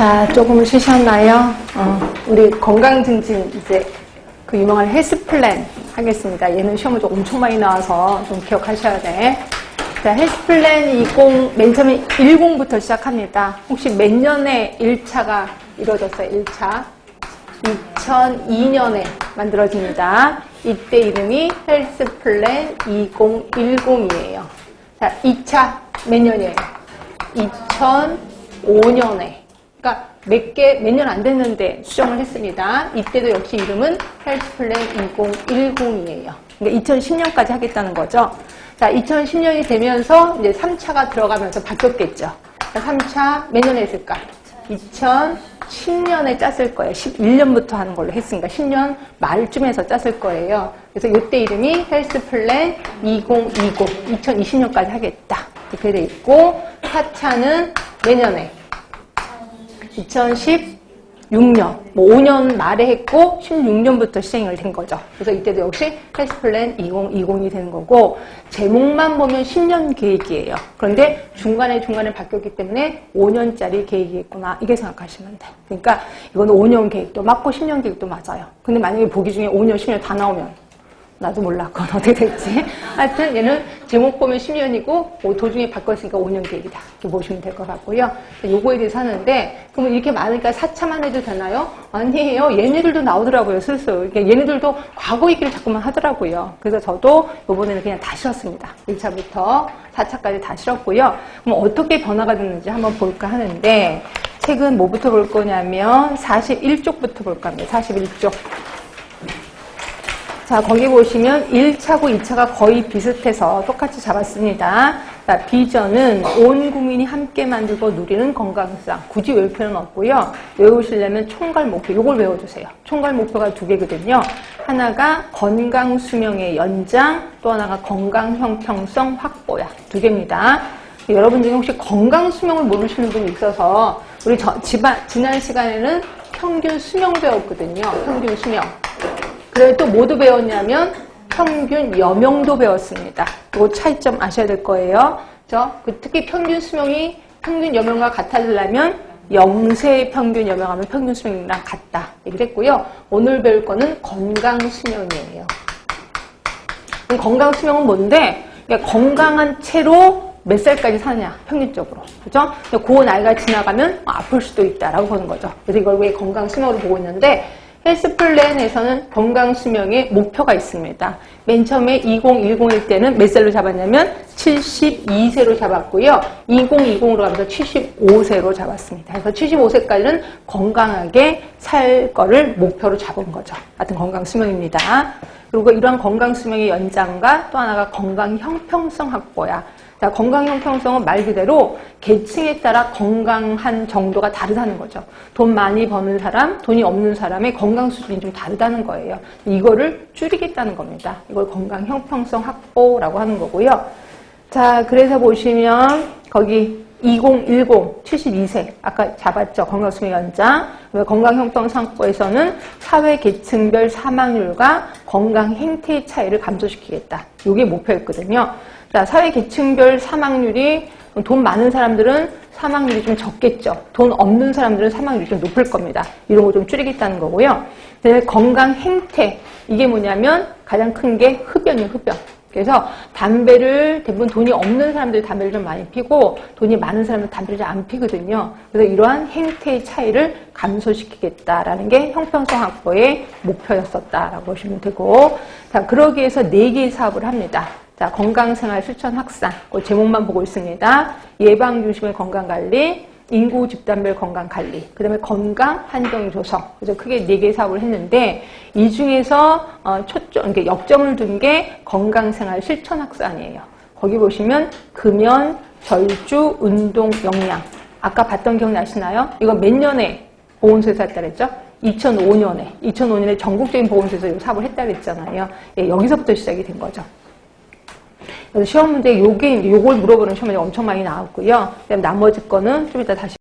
자, 조금 쉬셨나요? 어, 우리 건강 증진 이제 그 유명한 헬스 플랜 하겠습니다. 얘는 시험을 좀 엄청 많이 나와서 좀 기억하셔야 돼. 자, 헬스 플랜 20, 맨 처음에 10부터 시작합니다. 혹시 몇 년에 1차가 이루어졌어요? 1차. 2002년에 만들어집니다. 이때 이름이 헬스 플랜 2010이에요. 자, 2차 몇 년이에요? 2005년에. 그러니까 몇 개, 몇 년 안 됐는데 수정을 했습니다. 이때도 역시 이름은 헬스 플랜 2010이에요. 그러니까 2010년까지 하겠다는 거죠. 자, 2010년이 되면서 이제 3차가 들어가면서 바뀌었겠죠. 자, 3차 몇 년에 했을까? 2010년에 짰을 거예요. 11년부터 하는 걸로 했으니까 10년 말쯤에서 짰을 거예요. 그래서 이때 이름이 헬스 플랜 2020, 2020년까지 하겠다. 이렇게 돼 있고 4차는 내년에 2016년, 뭐 5년 말에 했고 16년부터 시행을 된 거죠. 그래서 이때도 역시 헬스 플랜 2020이 되는 거고 제목만 보면 10년 계획이에요. 그런데 중간에 중간에 바뀌었기 때문에 5년짜리 계획이겠구나 이게 생각하시면 돼. 그러니까 이거는 5년 계획도 맞고 10년 계획도 맞아요. 근데 만약에 보기 중에 5년, 10년 다 나오면 나도 몰라. 그건 어떻게 될지. 하여튼 얘는 제목 보면 10년이고 뭐 도중에 바꿨으니까 5년 계획이다. 이렇게 보시면 될 것 같고요. 요거에 대해서 하는데 그러면 이렇게 많으니까 4차만 해도 되나요? 아니에요. 얘네들도 나오더라고요. 슬슬. 그러니까 얘네들도 과거 얘기를 자꾸만 하더라고요. 그래서 저도 요번에는 그냥 다 실었습니다. 1차부터 4차까지 다 실었고요. 그럼 어떻게 변화가 됐는지 한번 볼까 하는데 책은 뭐부터 볼 거냐면 41쪽부터 볼까 합니다. 41쪽. 자, 거기 보시면 1차고 2차가 거의 비슷해서 똑같이 잡았습니다. 자, 비전은 온 국민이 함께 만들고 누리는 건강상. 굳이 외울 필요는 없고요. 외우시려면 총괄 목표, 요걸 외워주세요. 총괄 목표가 두 개거든요. 하나가 건강 수명의 연장, 또 하나가 건강 형평성 확보야. 두 개입니다. 여러분 중에 혹시 건강 수명을 모르시는 분이 있어서 우리 저, 지바, 지난 시간에는 평균 수명 배웠거든요. 평균 수명. 그래서 또 모두 배웠냐면 평균 여명도 배웠습니다. 그 차이점 아셔야 될 거예요. 저그 특히 평균 수명이 평균 여명과 같아지려면 영세 평균 여명하면 평균 수명이랑 같다 얘기를 했고요. 오늘 배울 거는 건강 수명이에요. 건강 수명은 뭔데? 그러니까 건강한 채로 몇 살까지 사느냐 평균적으로 그죠? 그 나이가 지나가면 아플 수도 있다라고 보는 거죠. 그래서 이걸 왜 건강 수명으로 보고 있는데 헬스 플랜에서는 건강 수명의 목표가 있습니다. 맨 처음에 2010일 때는 몇 살로 잡았냐면 72세로 잡았고요. 2020으로 가면서 75세로 잡았습니다. 그래서 75세까지는 건강하게 살 거를 목표로 잡은 거죠. 하여튼 건강 수명입니다. 그리고 이러한 건강 수명의 연장과 또 하나가 건강 형평성 확보야. 자, 건강 형평성은 말 그대로 계층에 따라 건강한 정도가 다르다는 거죠. 돈 많이 버는 사람, 돈이 없는 사람의 건강 수준이 좀 다르다는 거예요. 이거를 줄이겠다는 겁니다. 이걸 건강 형평성 확보라고 하는 거고요. 자, 그래서 보시면 거기 2010, 72세 아까 잡았죠. 건강수명 연장. 건강 형평성 확보에서는 사회 계층별 사망률과 건강 행태의 차이를 감소시키겠다. 이게 목표였거든요. 자, 사회 계층별 사망률이 돈 많은 사람들은 사망률이 좀 적겠죠. 돈 없는 사람들은 사망률이 좀 높을 겁니다. 이런 거 좀 줄이겠다는 거고요. 건강 행태. 이게 뭐냐면 가장 큰 게 흡연이에요, 흡연. 그래서 담배를 대부분 돈이 없는 사람들이 담배를 좀 많이 피고 돈이 많은 사람들은 담배를 잘 안 피거든요. 그래서 이러한 행태의 차이를 감소시키겠다라는 게 형평성 확보의 목표였었다라고 보시면 되고 자 그러기 위해서 네 개의 사업을 합니다. 자, 건강생활 실천 확산. 그 제목만 보고 있습니다. 예방 중심의 건강관리, 인구 집단별 건강 관리, 그 다음에 건강 환경 조성. 그래서 크게 네 개 사업을 했는데, 이 중에서 어, 초점, 그러니까 역점을 둔 게 건강생활 실천 확산이에요. 거기 보시면 금연, 절주, 운동, 영양. 아까 봤던 기억나시나요? 이거 몇 년에 보건소에서 했다 그랬죠? 2005년에, 2005년에 전국적인 보건소에서 이 사업을 했다 그랬잖아요. 예, 여기서부터 시작이 된 거죠. 그래서 시험 문제 요게 요걸 물어보는 시험이 엄청 많이 나왔고요. 그다음 나머지 거는 좀 이따 다시